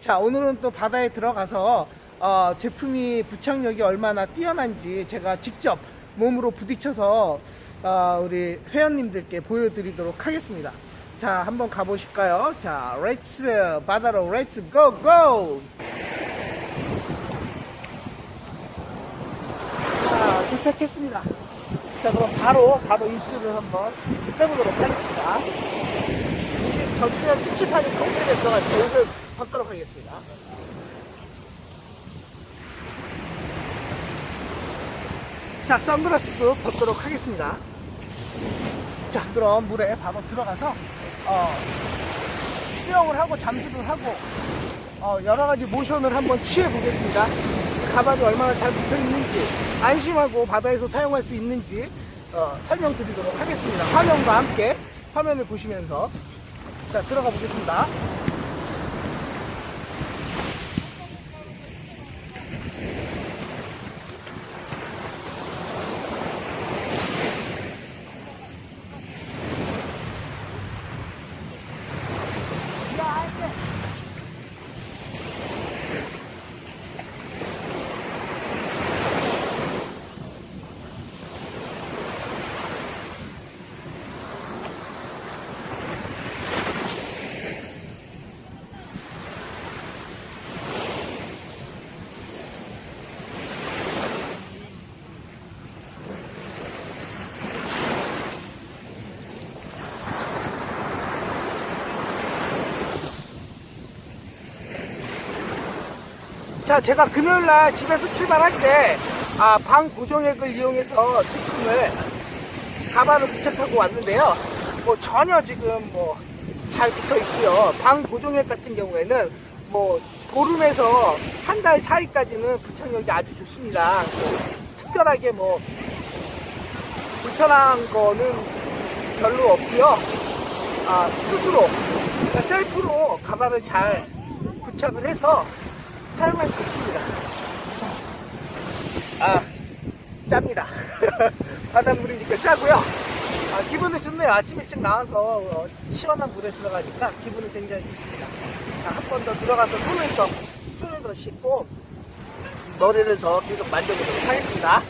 자, 오늘은 또 바다에 들어가서 어, 제품이 부착력이 얼마나 뛰어난지 제가 직접 몸으로 부딪혀서 어, 우리 회원님들께 보여드리도록 하겠습니다. 자, 한번 가보실까요? 자, 렛츠 바다로 렛츠 고 고! 자, 도착했습니다. 자, 그럼 바로 바로 입수를 한번 해보도록 하겠습니다. 저기는 찝찝하니까 오늘에 들어가서 벗도록 하겠습니다. 자, 선글라스도 벗도록 하겠습니다. 자, 그럼 물에 바로 들어가서, 어, 수영을 하고 잠수를 하고, 어, 여러 가지 모션을 한번 취해 보겠습니다. 가발이 얼마나 잘 붙어 있는지, 안심하고 바다에서 사용할 수 있는지, 어, 설명드리도록 하겠습니다. 화면과 함께 화면을 보시면서. 자, 들어가 보겠습니다. 자, 제가 금요일 날 집에서 출발할 때, 아, 방 고정액을 이용해서 제품을 가방을 부착하고 왔는데요. 뭐 전혀 지금 뭐 잘 붙어 있고요. 방 고정액 같은 경우에는 뭐 보름에서 한 달 사이까지는 부착력이 아주 좋습니다. 뭐 특별하게 뭐 불편한 거는 별로 없고요. 아, 스스로 그러니까 셀프로 가방을 잘 부착을 해서 사용할 수 있습니다. 아, 짭니다. 바닷물이니까 짜고요. 아, 기분은 좋네요. 아침 일찍 나와서 어, 시원한 물에 들어가니까 기분은 굉장히 좋습니다. 자, 한 번 더 들어가서 손을 더, 손을 더 씻고 머리를 더 계속 만져보도록 하겠습니다.